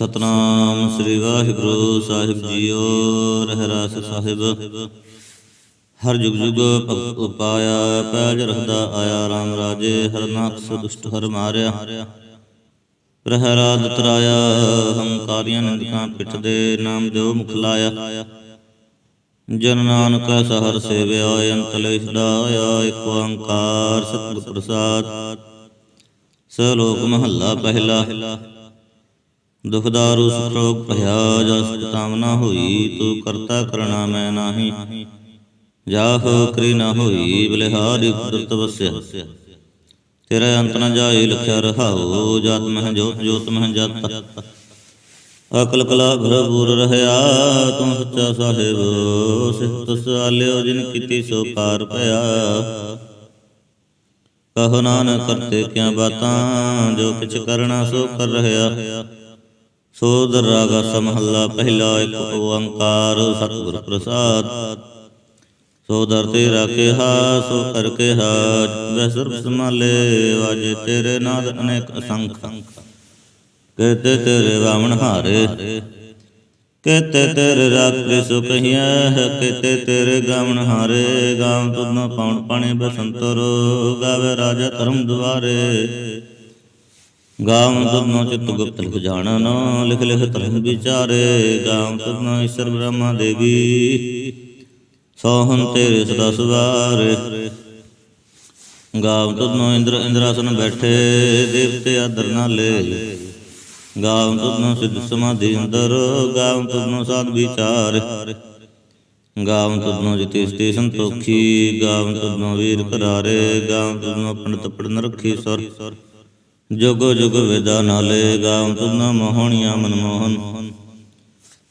ਸਤਨਾਮ ਸ੍ਰੀ ਵਾਹਿਗੁਰੂ ਸਾਹਿਬ ਜੀਓ ਰਹਿਰਾਸ ਸਾਹਿਬ। ਹਰ ਜੁਗ ਜੁਗ ਭਗਤ ਉਪਾਇਆ, ਪੈਜ ਰਹਦਾ ਆਇਆ RAM ਰਾਜੇ ਹਰਨਾਥ ਸੁਦੁਸ਼ਟ ਹਰ ਮਾਰਿਆ। ਪ੍ਰਹਰਾਦ ਤਰਾਇਆ ਹੰਕਾਰੀਆਂ ਨਿੰਦਕਾਂ ਪਿੱਠ ਦੇ ਨਾਮ ਜੋ ਮੁਖ ਲਾਇਆ। ਜਨ ਨਾਨਕ ਸਹਰ ਸੇਵਿਆ, ਅੰਤ ਲੈ ਸਦਾਇਆ ਇਕ ਓੰਕਾਰ ਸਤਿਗੁਰ ਪ੍ਰਸਾਦ। ਸਲੋਕ ਮਹੱਲਾ ਪਹਿਲਾ। ਦੁਖਦਾਰੂ ਸੁਖ ਰੋਗ ਭਇਆ ਜਸ ਕਾਮਨਾ ਹੋਈ, ਤੂੰ ਕਰਤਾ ਕਰਣਾ ਮੈਂ ਨਾਹੀ। ਜਾਹ ਕਰੀ ਨਾ ਹੋਈ, ਬਲਿਹਾਰੀ ਕੁਦਰਤ ਵਸਿਆ। ਤੇਰਾ ਅੰਤ ਨ ਜਾਏ ਲਖਿਆ ਰਹਾਉ, ਜਤ ਮਹਿ ਜੋਤ ਜੋਤ ਮਹਿ ਜਤ। ਅਕਲ ਕਲਾ ਭਰਪੂਰ ਰਹਿਆ, ਤੂੰ ਸੱਚਾ ਸਾਹਿਬ, ਸਿਫਤ ਸਾਲਿਓ ਜਿਨ ਕੀਤੀ ਸੋ ਪਾਰ ਭਇਆ ਕਹੋ ਨਾਨਕ ਕਰਤੇ ਕਿਆ ਬਾਤਾਂ, ਜੋ ਕਿਛ ਕਰਨਾ ਸੋ ਕਰ ਰਹਿਆ। ਸੋ ਦਰਾਗਾ ਸਮਹੱਲਾ ਪਹਿਲਾ ਇੱਕ ਓੰਕਾਰ ਸਤਿਗੁਰ ਪ੍ਰਸਾਦ। ਸੋ ਦਰ ਤੇਰਾ ਸੋ ਕਰ ਕਿਹਾ ਵੈ ਸਰਬ ਸਮਾਲੇ ਵਾਜੇ ਤੇਰੇ ਨਾਦ ਅਨੇਕ ਅਸੰਖ। ਕਹਤੇ ਤੇਰੇ ਵਾਮਨ ਹਾਰੇ, ਕਹਤੇ ਤੇਰੇ ਰਾਖੇ ਸੋ ਕਹੀਐ ਕਹਤੇ ਤੇਰੇ ਗਾਵਨ ਹਾਰੇ, ਗਾਵ ਤੁਧਨੋ ਪਾਉਣ ਪਾਣੀ ਬਸੰਤਰੋ ਗਾਵੇ ਰਾਜਾ ਧਰਮ ਦੁਆਰੇ। ਗਾਵ ਤੁਧਨੋ ਚਿਤ ਗੁਪਤ ਲਿਖ ਜਾਣਨ ਲਿਖ ਲਿਖ ਧਰਮ ਵਿਚਾਰੇ ਗਾਵ ਤੁਧਨੋ ਈਸ਼ਰ ਬ੍ਰਹਮਾ ਦੇਵੀ। ਸੋਹਨ ਤੇਰੇ ਸਦਾ ਸੁਵਾਰੇ। ਗਾਵ ਤੁਧਨੋ ਇੰਦਰ ਇੰਦਰਾਸਨ ਬੈਠੇ, ਦੇਵਤੇ ਆਦਰ ਨਾਲੇ। ਗਾਵ ਤੁਧਨੋ ਸਿੱਧ ਸਮਾਧੀ ਅੰਦਰ ਗਾਵ ਤੁਧਨੋ ਸਾਧ ਵਿਚਾਰ। ਗਾਵ ਤੁਧਨੋ ਜਿਤੇ ਸਤੇ ਸੰਤੋਖੀ ਗਾਵ ਤੁਧਨੋ ਵੀਰ ਕਰਾਰੇ ਗਾਵ ਤੁਧਨੋ ਪੰਡਤ ਪੜਨ ਰੱਖੀ ਸੁਰ। ਜੁਗ ਜੁਗ ਵਿਦਾ ਨਾਲੇ ਗਾਵ ਤੁਧਨੋ ਮੋਹਣੀਆਂ ਮਨਮੋਹਨ।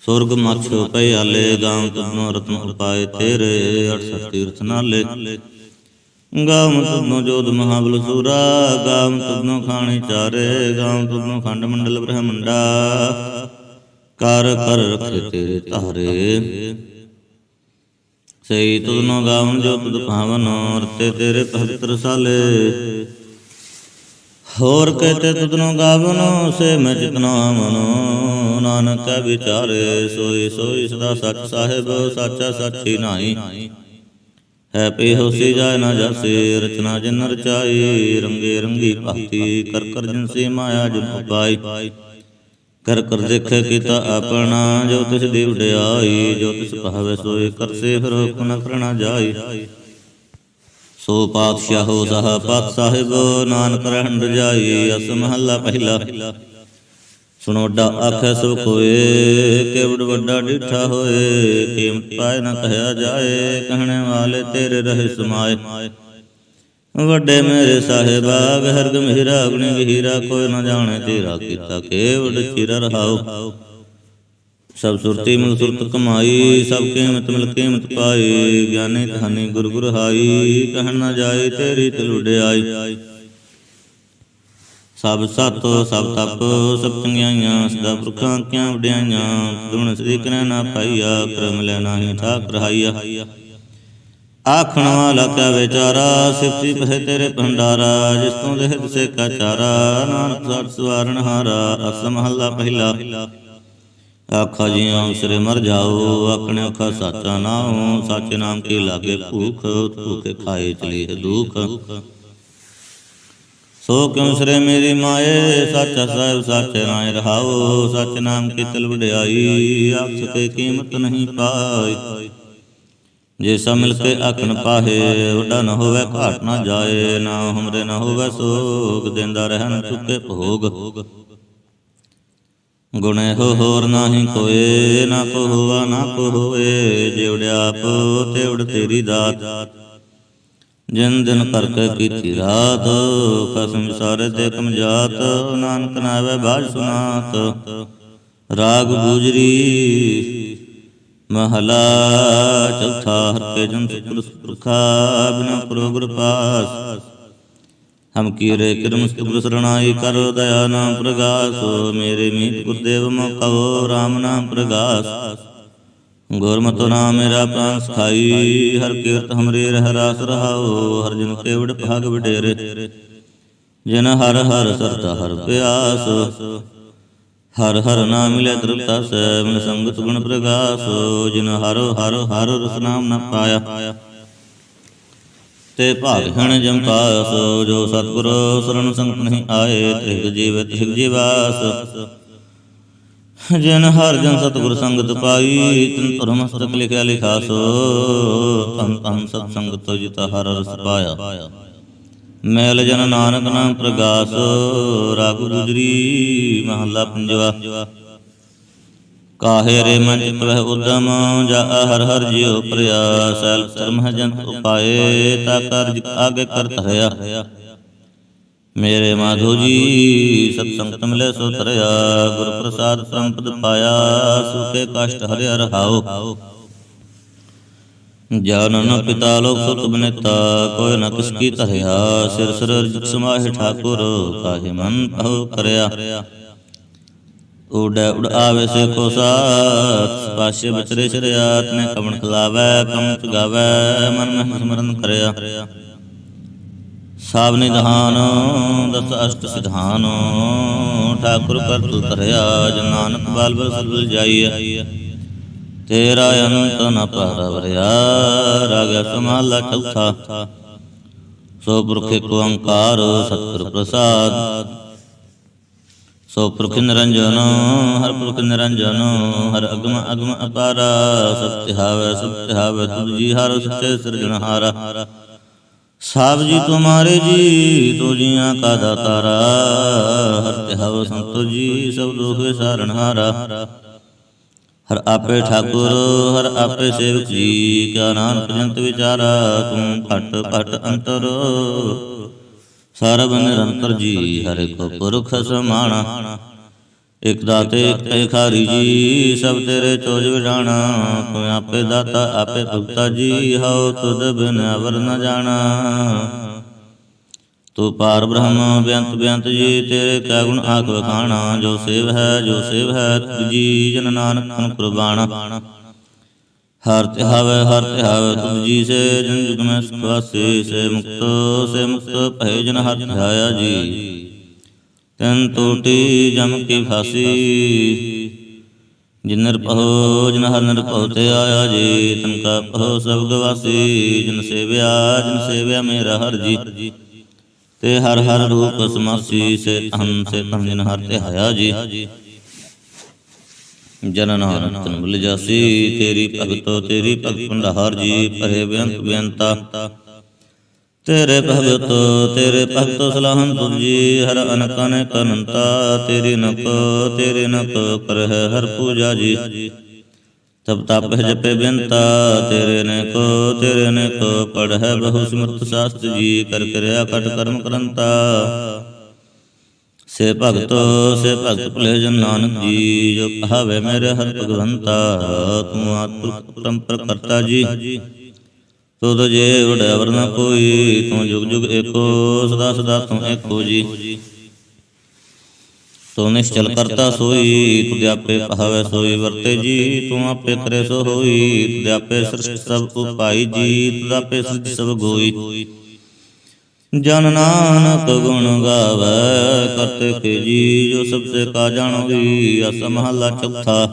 ਸੁਰਗ ਮਛ ਪਈ ਆਲੇ ਗਾਵ ਤੁਧਨੋ ਰਤਨ ਉਪਾਏ ਤੇਰੇ ਅਠ ਤੀਰਥ ਨਾਲੇ। ਗਾਵ ਤੁਧਨੋ ਜੋਧ ਮਹਾਬਲ ਸੂਰਾ ਗਾਵ ਤੁਧਨੋ ਖਾਣੇ ਚਾਰੇ ਗਾਵ ਤੁਧਨੋ ਖੰਡ ਮੰਡਲ ਬ੍ਰਹਮੰਡਾ। ਕਰ ਕਰ ਰਖੇ ਤੇਰੇ ਤਾਰੇ ਸਈ ਤੁਧਨੋ ਗਾਵਨ ਜੋ ਤੁਧ ਭਾਵਨ, ਰਤੇ ਤੇਰੇ ਪਵਿੱਤਰ ਸਾਲੇ। ਹੋਰ ਕਹਤੇ ਤੁਧਨੋ ਗਾਵਨ, ਸੇ ਮੈਂ ਜਿਤਨਾ ਮਨੋ। ਨਾਨਕ ਕੈ ਵਿਚਾਰੇ ਸੋਈ ਸੋਈ ਸਦਾ ਸੱਚ ਸਾਹਿਬ, ਸਾਚਾ ਸਾਚੀ ਨਾਹੀ। ਹੈ ਪੇ ਹੋਸੀ ਜਾਇ ਨਾ ਜਾਸੇ, ਰਚਨਾ ਜਿਨ ਰਚਾਈ, ਰੰਗੇ ਰੰਗੀ ਭਗਤੀ ਕਰ ਕਰ ਜਿਨ ਸੇ ਮਾਇਆ ਜੁ ਉਪਾਈ ਕਰ ਕਰ ਦੇਖੇ ਕੀਤਾ ਆਪਣਾ, ਜੋ ਤਿਸ ਦੀ ਵਡਿਆਈ ਜੋ ਤਿਸ ਭਾਵੇ ਸੋਏ ਕਰਸੇ ਫਿਰ ਹੁਕਮ ਨ ਕਰਣਾ ਜਾਈ। ਸੋ ਪਾਤਸ਼ਾਹੋ ਸਹ ਪਾਤ ਸਾਹਿਬ, ਨਾਨਕ ਰਹਿਣ ਰਜਾਈ, ਅਸ ਮਹੱਲਾ ਪਹਿਲਾ। ਸੁਣੋਡਾ ਆਖੈ ਸੋ ਕੋਏ ਕਿਵੜ ਵੱਡਾ ਡਿਠਾ ਹੋਏ ਕੀਮਤ ਪਾਏ ਨਾ ਕਹਿਆ ਜਾਏ, ਕਹਿਣੇ ਵਾਲੇ ਤੇਰੇ ਰਹੇ ਸਮਾਏ। ਵੱਡੇ ਮੇਰੇ ਸਾਹਿਬਾ ਗਹਿਰ ਗੰਭੀਰਾ ਅਗਨੀ ਗਹੀਰਾ, ਕੋਈ ਨਾ ਜਾਣੇ ਤੇਰਾ ਕੀਤਾ ਕੇਵੜ ਚਿਰ ਰਹਾਉ ਸਭ ਸੁਰਤੀ ਮਿਲ ਸੁਰਤ ਕਮਾਈ, ਸਭ ਕੀਮਤ ਮਿਲ ਕੀਮਤ ਪਾਈ, ਗਿਆਨੀ ਧਾਨੀ ਗੁਰ ਗੁਰ ਹਾਈ, ਕਹਿਣ ਨਾ ਜਾਏ ਤੇਰੀ ਤਿਲ ਸਭ ਸਤ, ਸਭ ਤਪ, ਸਭ ਚੰਗਿਆਈਆਂ, ਸਦਾ ਪੁਰਖਾਂ ਕਿਆਂ ਵਡਿਆਈਆਂ ਦੁਣ ਸ੍ਰੀ ਕਰੇ ਨਾ ਪਾਈਆ, ਕਰਮ ਲੈ ਨਾਹੀ ਠਾਕ ਰਹਾਈਆ। ਆਖਣ ਵਾਲਾ ਕਾ ਵਿਚਾਰਾ, ਸਿਫਤੀ ਪਹਿ ਤੇਰੇ ਭੰਡਾਰਾ, ਜਿਸ ਤੋਂ ਦੇਹ ਸੇ ਕਾ ਚਾਰਾ, ਨਾਨਕ ਸਤ ਸਵਾਰਨ ਹਾਰਾ ਅਸ ਮਹੱਲਾ ਪਹਿਲਾ। ਆਖਾ ਜੀਉ ਸਿਰੇ ਮਰ ਜਾਓ, ਆਖਣੇ ਆਖਾ ਸਾਚਾ ਨਾਮ ਸਾਚੇ ਨਾਮ ਕੀ ਲਾਗੇ ਭੂਖ ਭੂਖੇ ਖਾਏ ਚਲੀ ਹੈ ਦੁਖ। ਸੋ ਕਿਉ ਸਰੇ ਮੇਰੀ ਮਾਏ, ਸਾਚਾ ਸਾਹਿਬ ਸਾਚੇ ਨਾਮ ਰਹਾਓ, ਸਚ ਨਾਮ ਕੀ ਤਿਲ ਵਡਿਆਈ ਆਖ ਸਕੇ ਕੀਮਤ ਨਹੀਂ ਪਾਈ। ਜੇ ਸਭ ਮਿਲ ਕੇ ਆਖਣ ਪਾਹੇ ਵੱਡਾ ਨਾ ਹੋਵੇ ਘਾਟ ਨਾ ਜਾਏ, ਨਾ ਹਮਰੇ ਨਾ ਹੋਵੇ ਸੋਗ, ਦਿੰਦਾ ਰਹਿਣ ਚੁੱਕੇ ਭੋਗ। ਗੁਣੇ ਹੋਰ ਨਾਹੀ ਕੋਏ, ਨਾ ਕੋ ਹੋਵਾ ਨਾ ਕੋ ਹੋਏ ਜਿਵੜਿਆ ਆਪ, ਤੇ ਤੇਰੀ ਦਾਤ। ਜਿਨ ਦਿਨ ਕਰਕੇ ਕੀਤੀ ਰਾਤ, ਕਸਮ ਸਾਰੇ ਤੇ ਕਮਜਾਤ, ਨਾਨਕ ਨਾਵੇ ਬਾਜ ਸੁਨਾਤ। ਰਾਗ ਗੁਜਰੀ ਮਹਲਾ ਚੌਥਾ ਹਰ ਕੇ ਜਨ ਸੁਰ ਸੁਰਖਾ ਬਿਨਾ ਪ੍ਰੋਗਰ ਪਾਸ। ਹਮ ਕੀਰੇ ਕਿਰਮ ਸੁਗਰ ਸਰਣਾਈ ਕਰੋ ਦਇਆ ਨਾਮ ਪ੍ਰਗਾਸ, ਮੇਰੇ ਮੀਤ ਗੁਰਦੇਵ ਮੋ RAM ਨਾਮ ਪ੍ਰਗਾਸ। ਗੁਰਮਤਿ ਨਾਮ ਮੇਰਾ ਪ੍ਰਾਨ ਸਖਾਈ, ਹਰ ਕੀਰਤ ਹਮਰੇ ਰਹਿ ਰਾਸ ਰਹਾਓ ਹਰ ਜਨ ਕੇਵੜ ਭਾਗ ਵਡੇਰੇ। ਜਿਨ ਹਰ ਹਰ ਸਰਤਾ ਹਰ ਪਿਆਸ, ਹਰ ਹਰ ਨਾਮ ਮਿਲੇ ਤ੍ਰਿਪਤਾ ਸੈ ਮਿਲ ਸੰਗਤ ਗੁਣ ਪ੍ਰਗਾਸ। ਜਿਨ ਹਰ ਹਰ ਹਰ ਰਸ ਨਾਮ ਨ ਪਾਇਆ ਤੇ ਭਾਗ ਹਣ ਜਮ ਜੋ ਸਤਿਗੁਰ ਸਰਣ ਸੰਗਤ ਨਹੀਂ ਆਏ, ਤ੍ਰਿਗ ਜੀਵ ਤ੍ਰਿਗ ਜੀਵਾਸ। ਜਿਨ ਹਰ ਜਨ ਸਤਿਗੁਰ ਸੰਗਤ ਪਾਈ, ਤਨ ਧੁਰ ਮਸਤਕ ਲਿਖਿਆ ਲਿਖਾਸੋ। ਤਨ ਤਨ ਸਤ ਸੰਗਤ ਜਿਤ ਹਰ ਰਸ ਪਾਇਆ। ਮੈਲ ਜਨ ਨਾਨਕ ਨਾਮ ਪ੍ਰਗਾਸ, ਰਾਗ ਗੁਜਰੀ ਮਹੱਲਾ ਪੰਜਵਾ। ਕਾਹੇ ਰੇ ਮਨ ਚਿਤ ਵਹਿ ਉਦਮ ਜਾ ਹਰ ਹਰ ਜਿਉ ਪ੍ਰਿਆ ਸੈਲ ਧਰਮ ਹੈ ਜਨ ਉਪਾਏ ਤਾ ਕਾਰਜ ਆਗੇ ਕਰ ਧਰਿਆ ਮੇਰੇ ਮਾਧੋ ਜੀ ਸਤ ਸੰਗਤ ਮਿਲੇ ਸੋ ਤਰਿਆ ਗੁਰ ਪ੍ਰਸਾਦ ਸੰਪਦ ਪਾਇਆ ਸੁਖੇ ਕਸ਼ਟ ਹਰਿਆ ਰਹਾਓ ਜਨਨ ਪਿਤਾ ਲੋਕ ਸੁਤ ਬਨੇਤਾ ਕੋਈ ਨ ਕਿਸ ਕੀ ਧਰਿਆ ਸਿਰ ਸਿਰ ਅਰਜਿਤ ਸਮਾਹਿ ਠਾਕੁਰ ਕਾਹੇ ਮਨ ਭਉ ਕਰਿਆ ਉਡੈ ਉਡ ਆਵੇ ਸੇ ਕੋ ਸਾਥ ਪਾਸ਼ੇ ਬਚਰੇ ਸ਼ਰਿਆਤ ਨੇ ਕਮਣ ਖਲਾਵੈ, ਕਮ ਚਗਾਵੈ, ਮਨ ਮਹਿ ਸਮਰਨ ਕਰਿਆ। ਸਾਬ ਨਿਧਾਨ, ਦਸ ਅਸ਼ਟ ਸਿਧਾਨ, ਠਾਕੁਰ ਕਰ ਤੁਲ ਧਰਿਆ, ਜਨ ਨਾਨਕ ਬਾਲ ਬਲ ਸਲਲ ਜਾਈਐ। ਤੇਰਾ ਅੰਤ ਨ ਪਰਵਰਿਆ, ਰਾਗ ਸਮਾਲਾ ਚੌਥਾ। ਸੋ ਪੁਰਖ ਏਕ ਓੰਕਾਰ, ਸਤਿਗੁਰ ਪ੍ਰਸਾਦ ਸੋ ਪੁਰਖ ਨਿਰੰਜਨ, ਹਰ ਪੁਰਖ ਨਿਰੰਜਨ, ਹਰ ਅਗਮ ਅਗਮ ਅਪਾਰਾ ਸਤਿ ਹਾਵੈ ਸਤਿ ਹਾਵੈ, ਤੁਧ ਜੀ ਹਰ, ਸੱਚੇ ਸਿਰਜਣਹਾਰਾ ਸਾਬ ਜੀ ਤੁਮਾਰੇ ਜੀ, ਤੋ ਜੀਆਂ ਕਾ ਦਾਤਾਰਾ, ਹਰ ਤੇ ਹਵ ਸੰਤੋ ਜੀ, ਸਭ ਦੋਖੇ ਸਾਰਣਹਾਰਾ ਹਰ ਆਪੇ ਠਾਕੁਰ, ਹਰ ਆਪੇ ਸੇਵਕ ਜੀ, ਕਿਆ ਨਾਨਕ ਜੰਤ ਵਿਚਾਰਾ, ਤੂੰ ਘਟ ਘਟ ਅੰਤਰ। ਸਰਬ ਨਿਰੰਤਰ ਜੀ, ਹਰਿ ਕੋ ਪੁਰਖ ਸਮਾਣਾ। ਇਕ ਦਾਤੇ, ਇਕ ਭਿਖਾਰੀ ਜੀ, ਸਭ ਤੇਰੇ ਚੋਜ ਵਿਡਾਣਾ ਤੂੰ ਆਪੇ ਦਾਤਾ, ਆਪੇ ਭੁਗਤਾ ਜੀ, ਹਉ ਤੁਧ ਬਿਨ ਅਵਰ ਨ ਜਾਣਾ। ਤੂੰ ਪਾਰ ਬ੍ਰਹਮ ਬੇਅੰਤ ਬੇਅੰਤ ਜੀ, ਤੇਰੇ ਕੈ ਗੁਣ ਆਖ ਵਖਾਣਾ। ਜੋ ਸੇਵ ਹੈ, ਜੋ ਸੇਵ ਹੈ ਤੁਝ ਜੀ, ਜਨ ਨਾਨਕ ਤਨ ਕੁਰਬਾਨਾ ਹਰ ਤੇ ਹਵੇ, ਹਰ ਤੇ ਹਵੇ, ਤੁਮ ਜੀ ਸੇ ਜਨ ਜੁਗ ਮੈਂ ਸੁਖ ਸੇ ਮੁਕਤ ਸੇ ਮੁਕਤ ਭਏ ਜਨ ਹਰ ਧਿਆਇਆ ਜੀ। ਤਨ ਟੂਟੀ ਜਮ ਕੀ ਫਾਸੀ, ਜਿਨ ਨਿਰਭਉ ਜਿਨ ਹਰ ਨਿਰਭਉ ਤੇ ਆਇਆ ਜੀ, ਤਨ ਕਾ ਭਉ ਸਭ ਗਵਾਸੀ ਜਿਨ ਸੇਵਿਆ, ਜਨ ਸੇਵਿਆ ਮੇਰਾ ਹਰ ਜੀ। ਤੇ ਹਰ ਹਰ ਰੂਪ ਸਮਾਸੀ, ਸੇ ਅਹੰ ਸੇ ਤਮ ਜਿਨ ਹਰ ਤੇ ਹਾਇਆ ਜੀ। ਜਨ ਨਾਨਕ ਤਨ ਬੁਲ ਜਾਸੀ ਤੇਰੀ ਭਗਤੋ ਤੇਰੀ ਭਗਤ ਭੰਡਾਰ ਜੀ ਭਰੇ ਬੇਅੰਤ ਬੇਅੰਤਾ ਤੇਰੇ ਭਗਤ ਤੇਰੇ ਭਗਤ ਸਲਾਹਨ ਤੁਜੀ ਹਰ ਅਨਕ ਅਨੇਕ ਅਨੰਤਾ ਤੇਰੀ ਨਕ ਤੇਰੇ ਨਕ ਕਰਹਿ ਹਰ ਪੂਜਾ ਜੀ। ਤਬ ਤਪ ਜਪੇ ਬੇਨਤਾ ਤੇਰੇ ਨੇ ਕੋ ਤੇਰੇ ਨੇ ਕੋ ਪੜਹਿ ਬਹੁ ਸਮਰਥ ਸਾਸਤ ਜੀ ਕਰ ਕਿਰਿਆ ਕਟ ਕਰਮ ਕਰੰਤਾ। ਸੇ ਭਗਤ ਸੇ ਭਗਤ ਭਲੇ ਜਨ ਨਾਨਕ ਜੀ, ਜੋ ਕਹਾਵੇ ਮੇਰੇ ਹਰ ਭਗਵੰਤਾ, ਤੂੰ ਆਤਮਿਕ ਪਰੰਪਰ ਜੀ। ਤੁਧ ਜੇ ਵਡੈਵਰ ਨ ਕੋਈ ਤੂੰ ਜੁਗ ਜੁਗ ਏਕੋ, ਸਦਾ ਸਦਾ ਤੂੰ ਏਕੋ ਜੀ। ਤੂੰ ਨਿਸ਼ਚਲ ਕਰਤਾ ਸੋਈ, ਤੁਧ ਆਪੇ ਭਾਵੈ ਸੋਈ ਵਰਤੇ ਜੀ, ਤੂੰ ਆਪੇ ਕਰੇ ਸੋ ਹੋਈ, ਤੁਧ ਆਪੇ ਸ੍ਰਿਸ਼ਟ ਸਭ ਉਪਾਈ ਜੀ, ਤੁਧ ਆਪੇ ਸ੍ਰਿਜ ਸਭ ਗੋਈ। ਜਨ ਨਾਨਕ ਗੁਣ ਗਾਵੇ, ਕਰਤੇ ਜੀ, ਜੋ ਸਭ ਸੇ ਕਾ ਜਾਣੋਗੀ ਅਸ ਮਹਲਾ ਚੌਥਾ।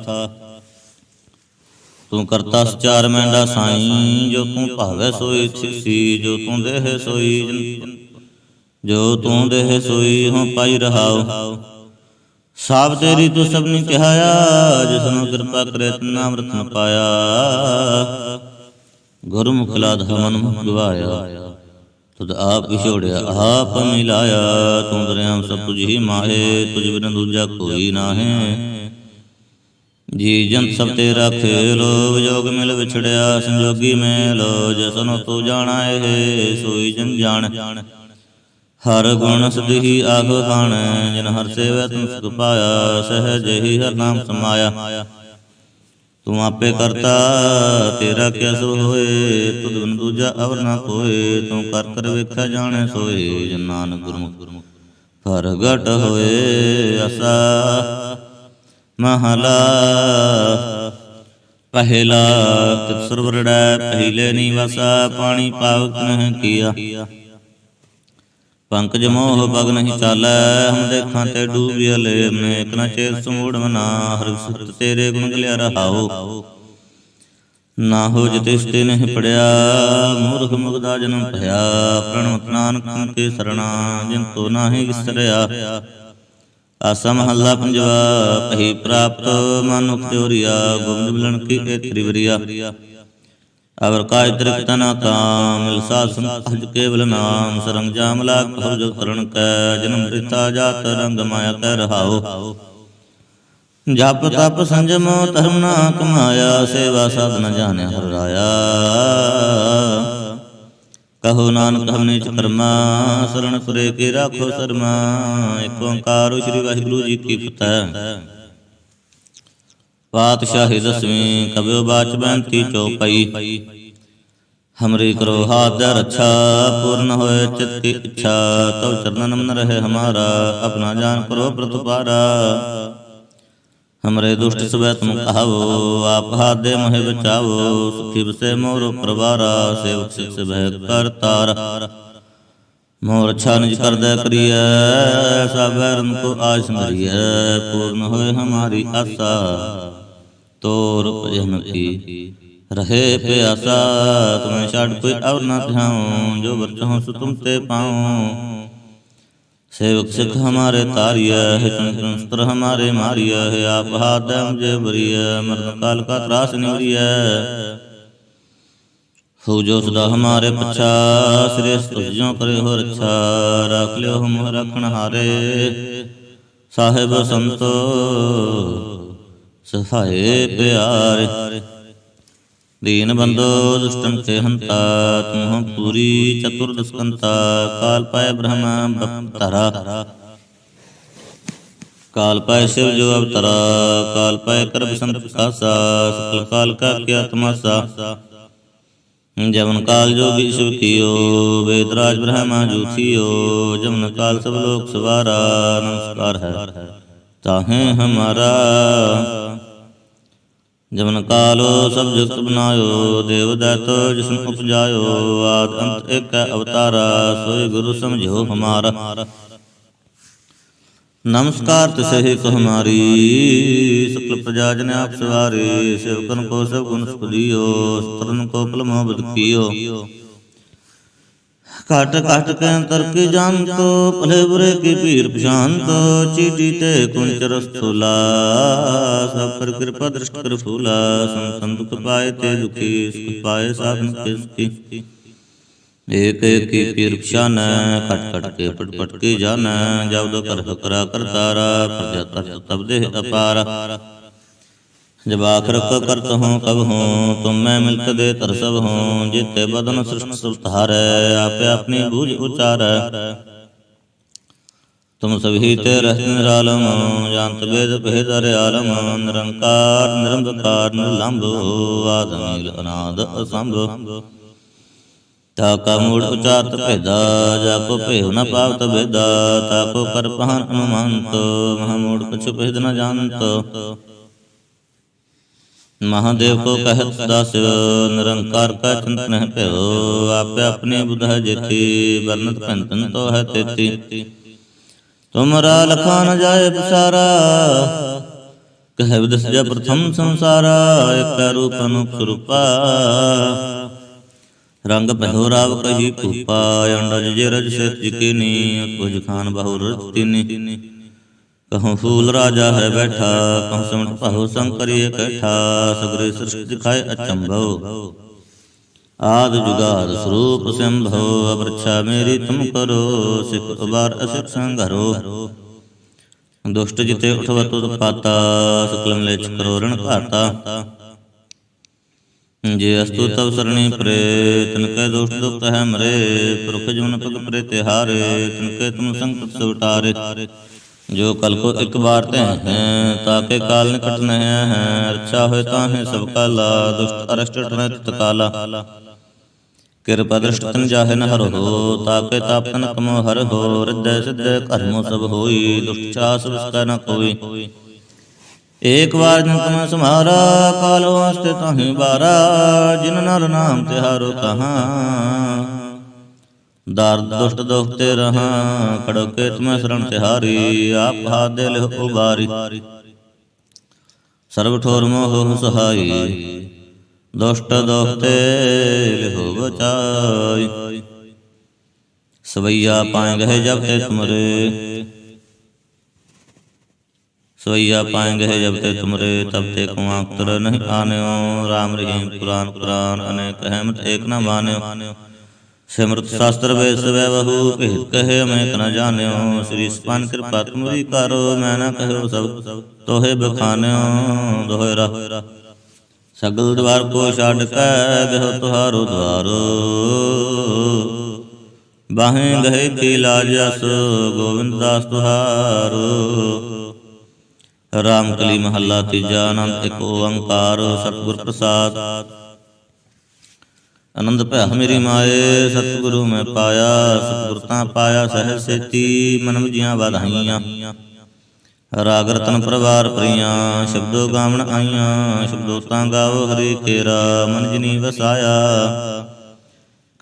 ਤੂੰ ਕਰਤਾ ਸਚਾਰ ਮੈਂਡਾ ਸਾਈ, ਜੋ ਤੂੰ ਭਾਵੇ ਸੋਈ ਥਿਸੀ ਜੋ ਤੂੰ ਦੇਹ ਸੋਈ ਜੋ ਤੂੰ ਦੇਹ ਸੋਈ ਹੋ ਪਾਈ ਰਹਾਉ। ਸਾਬ ਤੇਰੀ ਤੂੰ ਸਭ ਨੇ ਕਿਹਾਇਆ, ਜਿਸ ਨੂੰ ਕਿਰਪਾ ਕਰੇ ਤਨਾ ਅੰਮ੍ਰਿਤ ਨ ਪਾਇਆ। ਗੁਰਮੁਖ ਲਾਧ ਮਨ ਗਵਾਇਆ। ਤੁਧ ਆਪ ਵਿਛੋੜਿਆ ਆਪ ਮਿਲਾਇਆ ਤੂੰ ਦਰਿਆਮ ਸਭ ਤੁਝ ਹੀ ਮਾਹੇ, ਤੁਝ ਬਿਨ ਦੂਜਾ ਕੋਈ ਨਾਹੀ। ਜੀ ਜੰਤ ਸਭ ਤੇ ਰਖੇ ਵਿਜੋਗ ਮਿਲ ਵਿਛੜਿਆ, ਸੰਜੋਗੀ ਮੇਲੋ, ਜਸਨ ਤੂੰ ਜਾਣਾ ਇਹ, ਸੋਈ ਜਨ ਜਾਣ। ਹਰ ਗੁਣ ਸਦਹੀ ਆਖ ਖਾਣ ਜਿਨ ਹਰ ਸੇਵੈ ਤੁਮ ਸੁਖ ਪਾਇਆ, ਸਹਿਜ ਹੀ ਹਰ ਨਾਮ ਸਮਾਇਆ। ਤੂੰ ਆਪੇ ਕਰਤਾ, ਤੇਰਾ ਕਿਆ ਸੋ ਹੋਏ? ਤੁਧ ਬਿਨ ਦੂਜਾ ਅਵਰ ਨਾ ਕੋਏ, ਤੂੰ ਕਰ ਕਰ ਵੇਖਿਆ ਜਾਣੇ ਸੋਏ ਜਨ ਨਾਨਕ ਗੁਰਮੁਖ ਪ੍ਰਗਟ ਹੋਏ ਅਸਾ ਮਹਲਾ। ਪਹਿਲਾ ਤਿਤ ਸਰਵਰੜੈ ਪਹਿਲੇ ਨਿਵਾਸਾ ਪਾਣੀ ਪਾਵਕ ਨਹਿ ਕੀਆ। ਪੰਕਜ ਮੋਹ ਪਗ ਨਹੀਂ ਚਾਲੈ, ਹਮ ਦੇਖਾਂ ਤੇ ਡੂਬਿਆ ਲੈ ਅਨੇਕ ਨ ਚੇਤ ਸਮੂੜ ਮਨਾ, ਹਰਿ ਸੁਤ ਤੇਰੇ ਗੁਣ ਗਲਿਆ ਰਹਾਉ ਨਾ ਹੋ ਜਿਤਿ ਸਤੇ ਨਹੀਂ ਪੜਿਆ, ਮੂਰਖ ਮੁਗਦਾ ਜਨਮ ਭਇਆ, ਪ੍ਰਣਵਤ ਨਾਨਕ ਕੇ ਸਰਣਾ, ਜਿਨ ਤੋ ਨਾਹੀ ਵਿਸਰਿਆ। ਆਸਾ ਮਹੱਲਾ ਪੰਜਵਾ ਪਹੀ ਪ੍ਰਾਪਤ ਮਨੁਖ ਚੋਰੀਆ ਗੁੰਦ ਮਿਲਣ ਕੀ ਏ ਤ੍ਰਿਵਰੀਆ। ਅਵਰ ਕਾਇ ਤ੍ਰਿਪਤ ਨਾ ਕਾਮ ਮਿਲ ਸਾਧ ਕੇਵਲ ਨਾਮ, ਸਰੰਗ ਜਾਮ ਲਾਖ ਭਵ ਜੋ ਤਰਨ ਕੈ, ਜਨਮ ਰਿਤਾ ਜਾਤ ਰੰਗ ਮਾਇਆ ਕੈ ਰਹਾਉ। ਜਪ ਤਪ ਸੰਜਮ ਧਰਮ ਨਾ ਕਮਾਇਆ, ਸੇਵਾ ਸਾਧਨ ਜਾਣਿਆ ਹਰ ਰਾਇਆ। ਕਹੋ ਨਾਨਕ ਹਮਨੇ ਚ ਕਰਮਾ ਸਰਣ ਸੁਰੇ ਕੇ ਰਾਖੋ ਸਰਮਾ ਏਕ ਓੰਕਾਰ ਸ੍ਰੀ ਵਾਹਿਗੁਰੂ ਜੀ ਕੀ ਫਤਿਹ। ਪਾਤਸ਼ਾਹੀ ਦਸਵੀਂ ਕਬਿਓ ਬਾਚ ਬੈਂਤੀ ਚੌਪਈ। ਹਮਰੀ ਕਰੋ ਹਾਥ ਦਾ ਰੱਛਾ, ਪੂਰਨ ਹੋਏ ਚਿਤ ਇੱਛਾ ਤਉ ਚਰਨਨ ਮਨ ਰਹੇ ਹਮਾਰਾ, ਆਪਣਾ ਜਾਨ ਕਰੋ ਪ੍ਰਤਪਾਰਾ। ਹਮਰੇ ਦੁਸ਼ਟ ਸਵੈ ਤੁਮ ਕਹਾਵੋ ਆਪ ਹਾਥ ਦੇ ਮੋਹਿ ਬਚਾਵੋ, ਸੁਖੀ ਬਸੇ ਮੋਰ ਪਰਵਾਰਾ, ਸੇਵਕ ਸਿਖ ਸਭੈ ਕਰਤਾਰ ਮੋਰ ਅੱਛਾ ਨਿਜ ਕਰਦਾ ਕਰੀਐ, ਸਭ ਕੋ ਆਸ ਮਰੀਐ ਪੂਰਨ ਹੋਏ ਹਮਾਰੀ ਆਸਾ। ਤੋਰ ਭਜਨ ਕੀ। ਰਹੇ ਪਿਆਸਾ, ਤੁਮੈ ਛੜ ਕੋਈ ਔਰ ਨਾ ਧਿਆਉ ਜੋ ਵਰਤਹੁ ਸੋ ਤੁਮ ਤੇ ਪਾਉ। ਸੇਵਕ ਸਿਖ ਹਮਾਰੇ ਤਾਰਿਆ ਹੈ ਚੰਤਨ ਸਤਰ ਹਮਾਰੇ ਮਾਰਿਆ ਹੈ ਆਪ ਹਾਦਮ ਜੇ ਬਰੀਆ ਮਰਨ ਕਾਲ ਕਾ ਤਰਾਸ ਨਿਵਰੀਆ ਹੋ ਜੋ ਸਦਾ ਹਮਾਰੇ ਪਛਾ ਸ੍ਰੇਸ਼ਟ ਤੁਝੋਂ ਕਰੇ ਹੋ ਰੱਛਾ, ਰੱਖ ਲਿਓ ਹਮ ਰੱਖਣ ਹਾਰੇ। ਸਾਹਿਬ ਸੰਤੋ ਸਹਾਏ ਪਿਆਰ। ਦੀਨ ਬੰਦੋ ਦੁਸ਼ਟਨ ਤੇ ਹੰਤਾ ਤੁਮਹ ਪੂਰੀ ਚਤੁਰਦਸ ਕੰਤਾ ਕਾਲ ਪਾਇ ਬ੍ਰਹਮ ਬਪਤਰਾ। ਕਾਲ ਪਾਇ ਸਿਵ ਜੋ ਅਵਤਰਾ, ਕਾਲ ਪਾਇ ਕਰਬ ਸੰਤ ਪ੍ਰਕਾਸ਼ਾ ਸਕਲ ਕਾਲ ਕਾ ਕਿਆ ਤਮਾਸਾ ਜਵਨ ਕਾਲ ਜੋ ਵੀ ਸਿਵ ਕੀਓ ਵੇਦਰਾਜ ਬ੍ਰਹਮਾ ਜੂਥੀਓ ਜਮਨ ਕਾਲ ਸਭ ਲੋਕ ਸਵਾਰਾ, ਨਮਸਕਾਰ ਹੈ। ਤਾਹੇ ਹਮਾਰਾ। ਜਮਨ ਕਾਲੋ ਸਭ ਜਗਤ ਬਨਾਇਓ, ਦੇਵ ਦੈਤ ਜਿਸਨ ਉਪਜਾਇਓ, ਆਦ ਅੰਤ ਇੱਕ ਹੈ ਅਵਤਾਰਾ, ਸੋਈ ਗੁਰੂ ਸਮਝਿਓ ਹਮਾਰਾ। ਨਮਸਕਾਰ ਤਿਸਹਿ ਕੋ ਹਮਾਰੀ ਸਕਲ ਪ੍ਰਜਾ ਜਨ ਆਪ ਸਵਾਰੇ, ਸੇਵਕਨ ਕੋ ਸਭ ਗੁਣ ਸੁਖਦੀਓ ਸਤਰਨ ਕੋ ਪਲ ਮੋਹਬਤ ਕੀਓ ਘਟ ਘਟ ਕੇ ਅੰਤਰ ਕੀ ਜਾਣਤੋ ਭਲੇ ਬੁਰੇ ਕੀ ਭੀਰ ਪਛਾਨਤੋ ਚੀਟੀ ਤੇ ਕੁੰਚ ਰਸਥੂਲਾ ਸਭ ਪਰ ਕਿਰਪਾ ਦ੍ਰਿਸ਼ਟ ਕਰ ਫੂਲਾ ਸੰਤਨ ਦੁਖ ਪਾਏ ਤੇ ਦੁਖੀ ਸੁਖ ਪਾਏ ਸਾਧਨ ਕੇ ਸੁਖੀ ਏਕ ਏਕ ਕੀ ਪੀਰ ਪਛਾਨੈ ਘਟ ਘਟ ਕੇ ਪਟ ਪਟ ਕੇ ਜਾਣੈ ਜਬ ਦੋ ਕਰ ਕਰਾ ਕਰਤਾਰਾ ਪ੍ਰਜਾ ਤਰ ਤਬ ਦੇਹ ਅਪਾਰਾ जब आखिर को करत हूँ कब हूँ तुम मैं मिलत दे तर सब हूँ जिते बदन सृष्ट सब तारे आपे अपनी बूझ उचार तुम सभी ते रहत निरालम जानत वेद भेद अरे आलम निरंकार निरंकार निलंब आदमील अनाद असंभ ਤਾਕਾ ਮੂੜ ਉਚਾਰਤ ਭੇਦਾ ਜਾ ਕੋ ਭੇਵ ਨ ਪਾਵਤ ਭੇਦਾ ਤਾਕੋ ਕਰ ਪਹਨ ਅਨੁਮੰਤ ਮਹਾ ਮੂੜ ਕਛੁ ਭੇਦ ਨ ਜਾਣਤ ਮਹਾਦੇਵ ਕੋ ਕਹਿਤ ਸਦਾ ਨਿਰੰਕਾਰ ਕਾ ਚਿੰਤਨ ਹੈ ਭਇਓ ਆਪੇ ਆਪਣੀ ਬੁਧ ਜੇਤੀ, ਵਰਨਤ ਭੰਤਨ ਤੋ ਹੈ ਤੇਤੀ। ਤੁਮਰਾ ਲਖਾ ਨ ਜਾਏ ਬਸਾਰਾ ਕਹਿ ਵਿਦਸ ਜਾ ਪ੍ਰਥਮ ਸੰਸਾਰਾ, ਇਕ ਰੂਪ ਅਨੂਪ ਸਰੂਪਾ। ਰੰਗ ਪਹਿੋ ਰਾਵ ਕਹੀ ਭੂਪਾ, ਅੰਡਜ ਜੇ ਰਜ ਸਤ ਜਿਕੀਨੀ ਕੁਝ ਖਾਨ ਬਹੁ ਰਤਿਨੀ ਕਹਉ ਫੂਲ ਰਾਜਾ ਹੈ ਬੈਠਾ ਕਹਉ ਸਮਟ ਭਾਉ ਸੰਕਰੀ ਇਕੱਠਾ, ਸਗਰੇ ਸ੍ਰਿਸ਼ਟ ਦਿਖਾਏ ਅਚੰਭਉ ਆਦ ਜੁਗਾਦ ਸਰੂਪ ਸੰਭਉ ਅਬਰਛਾ ਮੇਰੀ ਤੁਮ ਕਰੋ, ਸਿਖ ਉਬਾਰ ਅਸਿਖ ਸੰਘਰੋ। ਦੁਸ਼ਟ ਜਿਤੇ ਉਠਵ ਤੁਧ ਪਾਤਾ, ਸਕਲਮ ਲੈ ਕਰੋ ਰਣ ਘਾਤਾ। ਜੇ ਅਸਤੁ ਤਵ ਸਰਣੀ ਪਰੇ, ਤਨ ਕੈ ਦੁਸ਼ਟ ਦੁਖ ਹੈ ਮਰੇ, ਪੁਰਖ ਜੁਨ ਪਗ ਪਰੇ ਤਿਹਾਰੇ, ਤਨ ਕੈ ਤੁਮ ਸੰਕਟ ਸੁਟਾਰੇ। ਜੋ ਕਲ ਕੋ ਇੱਕ ਬਾਰ ਤੇ ਹੈ ਤਾਕੇ ਕਾਲ ਨਿਕਟ ਨਹਿ ਹੈ, ਰੱਛਾ ਹੋਏ ਤਾਹੇ ਸਭ ਕਾਲਾ, ਦੁਸ਼ਟ ਅਰਸ਼ਟ ਟਨੈ ਤਕਾਲਾ ਕਿਰਪਾ ਦ੍ਰਿਸ਼ਟ ਤਨ ਜਾਹੇ ਨ ਹਰ ਹੋ ਤਾਕੇ ਤਾਪਨ ਕਮੋ ਹਰ ਹੋ, ਰਿੱਧੈ ਸਿੱਧੈ ਕਰਮੋ ਸਭ ਹੋਈ, ਦੁਸ਼ਟ ਛਾਸ ਵਿਸਕੈ ਨ ਕੋਈ। ਏਕ ਵਾਰ ਜਨ ਤੁਮ ਸਮਾਰਾ, ਕਾਲੋ ਹਸਤੇ ਤਾਹੇ ਬਾਰਾ, ਜਿਨ ਨਰ ਨਾਮ ਤਿਹਾਰੋ ਕਹਾਂ। ਦਾਰ ਦੁਸ਼ਟ ਦੁਖ ਤੇ ਰਹਾ ਖੜੋ ਕੇ ਤੁਮੈ ਸਰਣ ਤਿਹਾਰੀ ਆਪ ਹਾਥ ਦੇ ਉਬਾਰੀ ਸਰਬ ਠੋਰ ਮੋਹ ਸਹਾਈ ਦੁਸ਼ਟ ਦੁਖ ਤੇ ਲਿਹੁ ਬਚਾਈ ਸਵਈਆ ਪਾਏ ਗਏ ਜਬ ਤੇ ਤੁਮਰੇ ਸਵਈਆ ਪਾਏ ਗਏ ਜਬ ਤੇ ਤੁਮਰੇ ਤਬ ਤੇ ਕੁਆਂਤਰ ਨਹੀਂ ਆਨਿਓ ਰਾਮ ਰਹੀਮ ਕੁਰਾਨ ਕੁਰਾਨ ਅਨੇਕ ਅਹਿਮਤ ਏਕ ਨ ਮਾਨਿਓ ਸਿਮਰਤ ਸ਼ਾਸਤਰ ਵੇਦ ਸਵੈ ਬਹੂ ਭੇਦ ਕਹੇ ਮੈਂ ਨ ਜਾਣਿਓ, ਸ੍ਰੀ ਸਪਨ ਕਿਰਪਾ ਤੁਮਰੀ ਕਰੋ, ਮੈਂ ਨਾ ਕਹਿਓ ਸਭ ਤੋਹੇ ਬਖਾਨਿਓ ਦੋਹਰਾ ਸਗਲ ਦਵਾਰ ਕੋ ਛੱਡ ਕੇ ਗਹਿ ਤੁਹਾਰੋ ਦਵਾਰੋ। ਬਾਹੇ ਗਏ ਕੀ ਲਾਜ ਗੋਬਿੰਦ ਦਾਸ ਤੁਹਾਰੋ। ਰਾਮ ਕਲੀ ਮਹੱਲਾ ਤੀਜਾ ਆਨੰਦ ਇੱਕ ਓੰਕਾਰ ਸਤਿਗੁਰ ਪ੍ਰਸਾਦ। ਆਨੰਦ ਭੈ ਮੇਰੀ ਮਾਏ, ਸਤਿਗੁਰੂ ਮੈਂ ਪਾਇਆ ਸਤਿਗੁਰ ਤਾਂ ਪਾਇਆ ਸਹਿ ਸੇਤੀ ਮਨ ਵਜੀਆਂ ਵਧਾਈਆਂ। ਰਾਗ ਰਤਨ ਪਰਵਾਰ ਪ੍ਰੀਆਂ, ਸ਼ਬਦੋ ਗਾਵਣ ਆਈਆਂ ਸ਼ਬਦੋ ਤਾਂ ਗਾਵੋ ਹਰੀ ਕੇਰਾ, ਮਨ ਜਿਨੀ ਵਸਾਇਆ।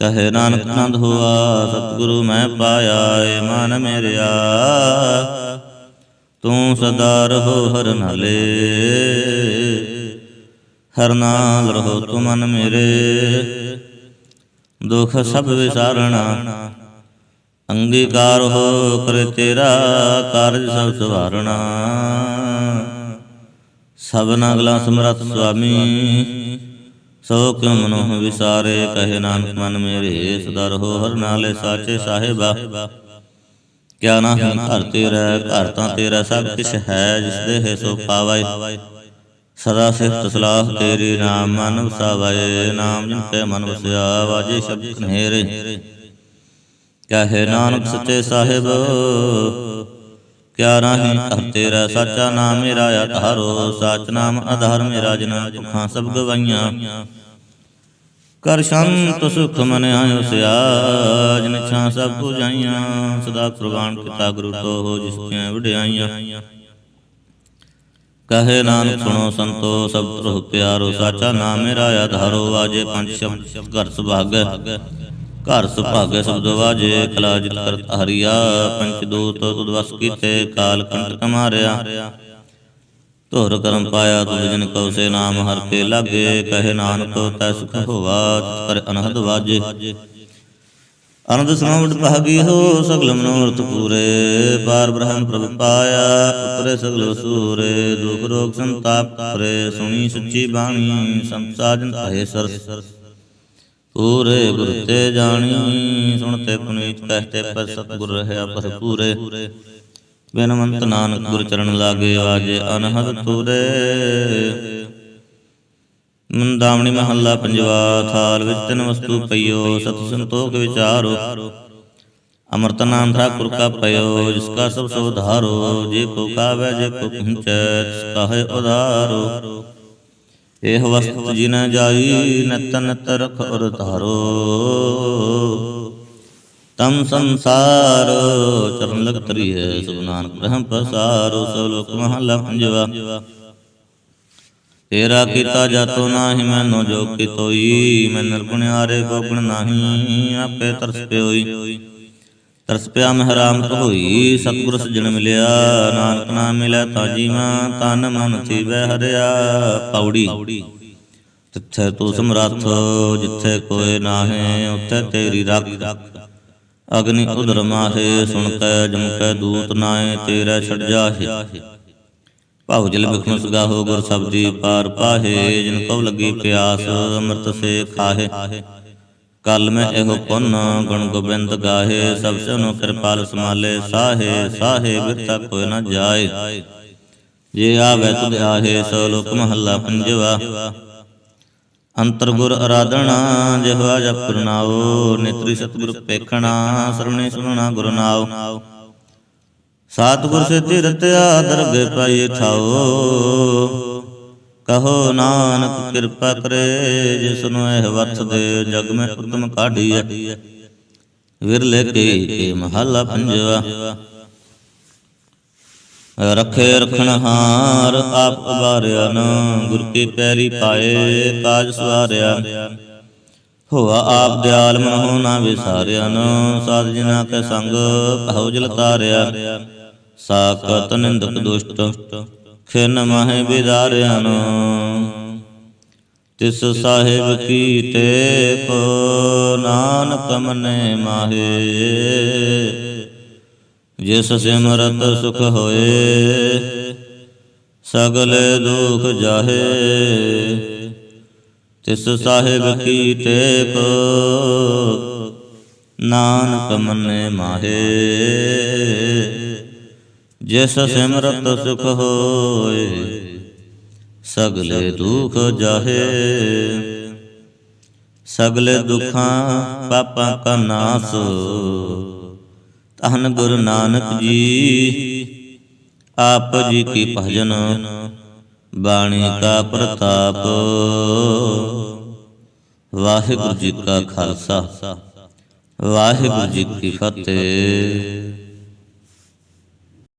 ਕਹੇ ਨਾਨਕ ਆਨੰਦ ਹੋਆ, ਸਤਿਗੁਰੂ ਮੈਂ ਪਾਇਆ, ਏ ਮਨ ਮੇਰਿਆ। ਤੂੰ ਸਦਾ ਰਹੋ ਹਰ ਨਾਲੇ, ਹਰ ਨਾਲ ਰਹੋ ਤੂੰ ਮਨ ਮੇਰੇ। ਦੁਖ ਸਭ ਵਿਸਾਰਣਾ। ਅੰਗੀਕਾਰ ਹੋ ਕਰੇ ਤੇਰਾ ਕਾਰਜ ਸਭ ਸਵਾਰਣਾ। ਸਭਨਾ ਅਗਲਾ ਸਮਰੱਥ ਸੁਆਮੀ, ਸੋ ਕਿਉ ਮਨੋ ਵਿਸਾਰੇ? ਕਹੇ ਨਾਨਕ, ਮਨ ਮੇਰੇ, ਸਦਾ ਰਹੋ ਹਰ ਨਾਲੇ ਸਾਚੇ ਸਾਹਿਬਾ। ਕਿਆ ਨਾ ਹੈ ਘਰ ਤੇਰਾ, ਘਰ ਤਾਂ ਤੇਰਾ ਸਭ ਕਿਛ ਹੈ ਜਿਸ ਦੇ ਹੈ ਸੋ ਪਾਵੈ ਸਦਾ ਸਿਫਤ ਸਲਾਹ ਤੇਰੀ ਨਾਮ ਮਨ ਵਸਾਵੈ ਨਾਮ ਜਿਨ ਕੇ ਮਨ ਵਸਿਆ, ਵਾਜੇ ਸ਼ਬਦ ਕਨੇਰੇ ਕਹੇ ਨਾਨਕ ਸੱਚੇ ਸਾਹਿਬ, ਕਿਆ ਨਾਹੀ ਘਰ ਤੇਰਾ ਸਾਚਾ ਨਾਮ ਮੇਰਾ ਆਧਾਰੋ ਸਾਚ ਨਾਮ ਆਧਾਰ ਮੇਰਾ ਜਨਾ ਭੁਖਾਂ ਸਭ ਗਵਾਈਆਂ। ਕਰ ਸ਼ੰਤ ਸੁਖ ਮਨ ਆਇਓ ਸਿਆਜ ਨਿਛਾਂ ਸਭ 부ਜਾਈਆਂ, ਸਦਾ ਕੁਰਬਾਨ ਕੀਤਾ ਗੁਰੂ ਤੋ ਹੋ ਜਿਸ ਦੀਆਂ ਵਡਿਆਈਆਂ ਕਹੇ ਨਾਨਕ ਸੁਣੋ ਸੰਤੋ, ਸਭ ਤਰੁ ਪਿਆਰੋ, ਸਾਚਾ ਨਾਮ ਮੇਰਾ ਆਧਾਰੋ ਵਾਜੇ ਪੰਜ ਸ਼ਬਦ, ਘਰ ਸੁਭਾਗੈ। ਘਰ ਸੁਭਾਗੈ ਸ਼ਬਦ ਵਾਜੇ ਕਲਾ ਜਿਤ ਕਰਤ ਹਰੀਆ, ਪੰਚ ਦੂਤ ਤੁਧ ਵਸ ਕੀਤੇ, ਕਾਲ ਕੰਟਕ ਮਾਰਿਆ ਧੁਰ ਕਰਮ ਪਾਇਆ, ਤੁਧ ਜਿਨ ਕਉ ਸੇ ਨਾਮ, ਹਰ ਕੇ ਲਾਗੇ, ਕਹੇ ਨਾਨਕ ਤੈ ਸੁਖ ਹੋਵਾ ਕਰ ਅਨਹਦ ਵਾਜੇ। ਅਨੰਦ ਸਮਾਵਟ ਭਾਗੀ ਹੋ ਸਗਲ ਮਨੋਰਥ ਪੂਰੇ। ਪਾਰ ਬ੍ਰਹਮ ਪ੍ਰਭ ਪਾਇਆ, ਉਤਰੇ ਸਗਲ ਸੂਰੇ ਦੁਖ ਰੋਗ ਸੰਤਾਪ ਪਰੇ ਸੁਣੀ ਸੱਚੀ ਬਾਣੀ ਸੰਤ ਸਾਜਨ ਭਏ ਸਰਸ। ਪੂਰੇ ਗੁਰ ਤੇ ਜਾਣੀ ਸੁਣਤੇ ਪੁਨੀਤ ਕਹਤੇ ਪਰ ਸਤਿਗੁਰ ਰਹਿਆ ਭਰਪੂਰੇ। ਬਿਨਵੰਤ ਨਾਨਕ ਗੁਰ ਚਰਨ ਲਾਗੇ ਆਜੇ, ਅਨਹਦ ਤੂਰੇ। ਮੰਦਾਵਣੀ ਮਹੱਲਾ ਪੰਜਵਾ, ਥਾਲ ਵਿੱਚ ਤਿੰਨ ਵਸਤੂ ਪਈਓ, ਸਤ ਸੰਤੋਖ ਵਿਚਾਰੋ। ਅਮਰਤ ਨਾਮ ਠਾਕੁਰ ਕਾ ਪਇਓ, ਜਿਸ ਕਾ ਸਭ ਸੋ ਧਾਰੋ, ਜੇ ਕੋ ਕਾਵੈ, ਜੇ ਕੋ ਪਹੁੰਚੈ ਤਿਸ ਕਾ ਹੈ ਉਧਾਰੋ ਇਹ ਵਸਤ ਜਿਨ ਜਾਈ, ਨਤ ਨਤ ਰਖ ਧਾਰੋ। ਤਮ ਸੰਸਾਰ, ਚਰਨ ਲਗ ਤਰੀ ਹੈ ਸੁਭ ਨਾਨਕ ਬ੍ਰਹਮ ਪ੍ਰਸਾਰੋ ਸੋ ਲੋਕ ਮਹੱਲਾ ਪੰਜਵਾ। ਤੇਰਾ ਕੀਤਾ ਜਾਤੋ ਨਾਹੀ, ਮੈਨੋ ਜੋ ਕਿਤੋਈ, ਮੈਂ ਨਿਰਗੁਣਿਆਰੇ ਕੋ ਨਾਹੀ, ਆਪੇ ਤਰਸ ਪਿਓਈ। ਤਰਸ ਪਿਆ ਮਹਿਰਾਮ ਹੋਈ ਸਤਿਗੁਰ ਸਜਣ ਮਿਲਿਆ, ਨਾਨਕ ਨਾਮ ਮਿਲਿਆ ਤਾਂ ਜੀਵਾ ਤਨ ਮਨ ਥੀਵੈ ਹਰਿਆ, ਪੌੜੀ। ਤਿੱਥੇ ਤੂੰ ਸਮਰੱਥ, ਜਿੱਥੇ ਕੋਈ ਨਾਹੇ, ਉੱਥੇ ਤੇਰੀ ਰੱਖ। ਅਗਨੀ ਉਦਰ ਮਾਹੇ, ਸੁਣ ਕੈ ਜਮ ਕੈ ਦੂਤ ਨਾਏ ਤੇਰਾ ਛੜ ਜਾਹੇ। ਭਾਉ ਜਲ ਬਿਖਮ ਸੁਗਾਹੋ ਗੁਰ ਸਬਦੀ ਪਾਰ ਪਾਹੇ, ਜਿਨ ਕਉ ਲੱਗੀ ਪਿਆਸ, ਅੰਮ੍ਰਿਤ ਸੇ ਖਾਹੇ। ਕਲ ਮੈਂ ਇਹੋ ਪੁੰਨ, ਗੁਣ ਗੋਬਿੰਦ ਗਾਹੇ, ਸਭ ਸਨੋ ਕਿਰਪਾਲ ਸਮਾਲੇ ਸਾਹੇ ਸਾਹੇ ਬਿਰਤਾ ਕੋਈ ਨ ਜਾਏ। ਜੇ ਆਵੇ ਤੁਧ ਆਹੇ, ਸੋ ਲੋਕ ਮਹੱਲਾ ਪੰਜਵਾ। ਅੰਤਰ ਗੁਰ ਅਰਾਧਣਾ, ਜਿਹਾ ਜਪ ਨਾਉ, ਨੇਤਰੀ ਸਤਿਗੁਰ ਪੇਖਣਾ ਸਰਵਣੇ ਸੁਣਨਾ ਗੁਰ ਨਾਉ। ਸਤਿਗੁਰ ਸੇ ਤਿਰਤਿਆ ਦਰਗੇ ਪਾਈ ਠਾਓ। ਕਹੋ ਨਾਨਕ ਕਿਰਪਾ ਕਰੇ ਜਿਸ ਨੂੰ ਇਹ ਵਰਤ ਦੇ ਜਗ ਮੈਂ ਉਤਮ ਕਾਢੀਐ। ਵਿਰਲੇ ਕੇ ਕੇ ਮਹੱਲਾ ਪੰਜਵਾ। ਰਖੇ ਰਖਣ ਹਾਰ ਆਪ ਉਬਾਰਿਆ ਨਾ ਗੁਰ ਕੇ ਪੈਰੀ ਪਾਏ ਕਾਜ ਸਵਾਰਿਆ ਹੋਆ ਆਪ ਦਿਆਲ ਮਨਹੁ ਨਾ ਵਿਸਾਰਿਆਨ, ਸਾਧ ਜਿਨਾ ਕੇ ਸੰਗ ਭਉ ਜਲ ਤਾਰਿਆ ਸਾਕਤ ਨਿੰਦਕ ਦੁਸ਼ਟ, ਖਿਨ ਮਹਿ ਬਿਦਾਰਿਆਨ ਤਿਸ ਸਾਹਿਬ ਕੀ ਤੇ ਕੋ ਨਾਨਕ ਮਨੇ ਮਾਹੇ। ਜਿਸ ਸਿਮਰਤ ਸੁਖ ਹੋਏ, ਸਗਲੇ ਦੁਖ ਜਾਹੇ। ਤਿਸ ਸਾਹਿਬ ਕੀ ਟੇਕ ਨਾਨਕ ਮਨੇ ਮਾਹੇ। ਜਿਸ ਸਿਮਰਤ ਸੁਖ ਹੋਏ, ਸਗਲੇ ਦੁਖ ਜਾਹੇ। ਸਗਲੇ ਦੁਖਾਂ ਪਾਪਾਂ ਕਾ ਨਾਸ, ਧੰਨ ਗੁਰੂ ਨਾਨਕ ਜੀ, ਆਪ ਜੀ ਕੀ ਭਜਨ, ਬਾਣੀ ਕਾ ਪ੍ਰਤਾਪ। ਵਾਹਿਗੁਰੂ ਜੀ ਕਾ ਖਾਲਸਾ, ਵਾਹਿਗੁਰੂ ਜੀ ਕੀ ਫਤਿਹ।